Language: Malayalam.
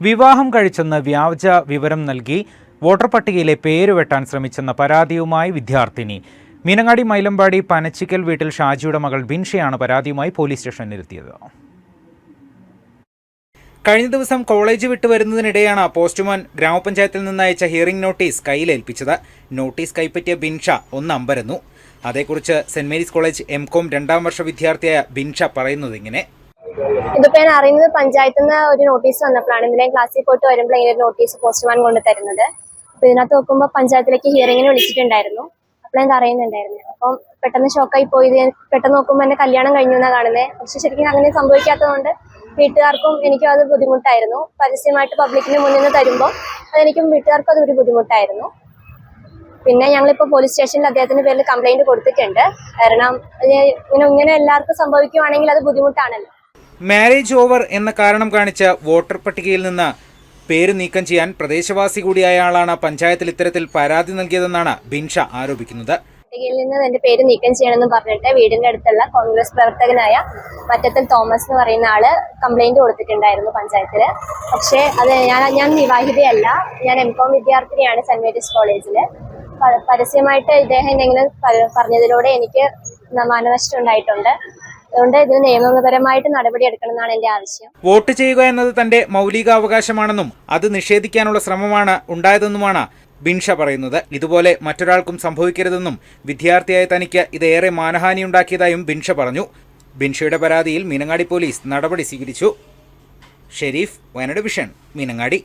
വിവാഹം കഴിച്ചെന്ന് വ്യാജ വിവരം നൽകി വോട്ടർ പട്ടികയിലെ പേര് വെട്ടാൻ ശ്രമിച്ചെന്ന പരാതിയുമായി വിദ്യാർത്ഥിനി. മീനങ്ങാടി മൈലമ്പാടി പനച്ചിക്കൽ വീട്ടിൽ ഷാജിയുടെ മകൾ ബിൻഷയാണ് പരാതിയുമായി പോലീസ് സ്റ്റേഷനിലെത്തിയത് കഴിഞ്ഞ ദിവസം കോളേജ് വിട്ടു വരുന്നതിനിടെയാണ് പോസ്റ്റ്മാൻ ഗ്രാമപഞ്ചായത്തിൽ നിന്ന് അയച്ച ഹിയറിംഗ് നോട്ടീസ് കയ്യിലേൽപ്പിച്ചത്. നോട്ടീസ് കൈപ്പറ്റിയ ബിൻഷ ഒന്ന് അമ്പരന്നു. അതേക്കുറിച്ച് Saint Mary's college M Com രണ്ടാം വർഷ വിദ്യാർത്ഥിയായ ബിൻഷ പറയുന്നത് ഇങ്ങനെ. ഇതിപ്പോ ഞാൻ അറിയുന്നത് പഞ്ചായത്തിൽ നിന്ന് ഒരു നോട്ടീസ് വന്നപ്പോഴാണ്. ഇന്നലെ ക്ലാസ്സിൽ പോയിട്ട് വരുമ്പോൾ ഇങ്ങനെ നോട്ടീസ് പോസ്റ്റ്മാൻ കൊണ്ട് തരുന്നത്. അപ്പൊ ഇതിനകത്ത് നോക്കുമ്പോൾ പഞ്ചായത്തിലേക്ക് ഹിയറിങ്ങിന് വിളിച്ചിട്ടുണ്ടായിരുന്നു. അപ്പോൾ ഞാൻ അറിയുന്നുണ്ടായിരുന്നു അപ്പം പെട്ടെന്ന് ഷോക്കായി പോയി. പെട്ടെന്ന് നോക്കുമ്പോൾ എന്റെ കല്യാണം കഴിഞ്ഞു എന്നാണ് കാണുന്നത് പക്ഷെ ശരിക്കും അങ്ങനെ സംഭവിക്കാത്തതുകൊണ്ട് വീട്ടുകാർക്കും എനിക്കും അത് ബുദ്ധിമുട്ടായിരുന്നു. പരസ്യമായിട്ട് പബ്ലിക്കിന് മുന്നിൽ നിന്ന് തരുമ്പോൾ അതെനിക്കും വീട്ടുകാർക്കും അതൊരു ബുദ്ധിമുട്ടായിരുന്നു. പിന്നെ ഞങ്ങളിപ്പോൾ പോലീസ് സ്റ്റേഷനിൽ അദ്ദേഹത്തിന്റെ പേരിൽ കംപ്ലൈന്റ് കൊടുത്തിട്ടുണ്ട്. കാരണം ഇങ്ങനെ എല്ലാവർക്കും സംഭവിക്കുവാണെങ്കിൽ അത് ബുദ്ധിമുട്ടാണല്ലോ. മാരേജ് ഓവർ എന്ന കാരണം കാണിച്ച വോട്ടർ പട്ടികയിൽ നിന്ന് പേര് നീക്കം ചെയ്യാൻ പ്രദേശവാസി കൂടിയായ ആളാണ് പഞ്ചായത്തിൽ ഇത്തരത്തിൽ പരാതി നൽകിയതെന്നാണ് ബിൻഷ ആരോപിക്കുന്നത്. പട്ടികയിൽ നിന്ന് എന്റെ പേര് നീക്കം ചെയ്യണമെന്ന് പറഞ്ഞിട്ട് വീടിന്റെ അടുത്തുള്ള കോൺഗ്രസ് പ്രവർത്തകനായ മറ്റത്തിൽ തോമസ് എന്ന് പറയുന്ന ആൾ കംപ്ലൈന്റ് കൊടുത്തിട്ടുണ്ടായിരുന്നു പഞ്ചായത്തിൽ. പക്ഷേ അത് ഞാൻ ഞാൻ വിവാഹിതയല്ല. ഞാൻ എം കോം വിദ്യാർത്ഥിനിയാണ് സെന്റ് മേരീസ് കോളേജിൽ. പരസ്യമായിട്ട് ഇദ്ദേഹം എന്തെങ്കിലും പറഞ്ഞതിലൂടെ എനിക്ക് മാനനഷ്ടം ഉണ്ടായിട്ടുണ്ട്. അതുകൊണ്ട് ഇതിന് നിയമപരമായിട്ട് നടപടി എടുക്കണമെന്നാണ് എന്റെ ആവശ്യം. വോട്ട് ചെയ്യുക എന്നത് തന്റെ മൗലികാവകാശമാണെന്നും അത് നിഷേധിക്കാനുള്ള ശ്രമമാണ് ഉണ്ടായതെന്നുമാണ് ബിൻഷ പറയുന്നത്. ഇതുപോലെ മറ്റൊരാൾക്കും സംഭവിക്കരുതെന്നും വിദ്യാർത്ഥിയായ തനിക്ക് ഇത് ഏറെ മാനഹാനിയുണ്ടാക്കിയതായും ബിൻഷ പറഞ്ഞു. ബിൻഷയുടെ പരാതിയിൽ മീനങ്ങാടി പോലീസ് നടപടി സ്വീകരിച്ചു. ഷെരീഫ് വയനാട് വിഷൻ മീനങ്ങാടി.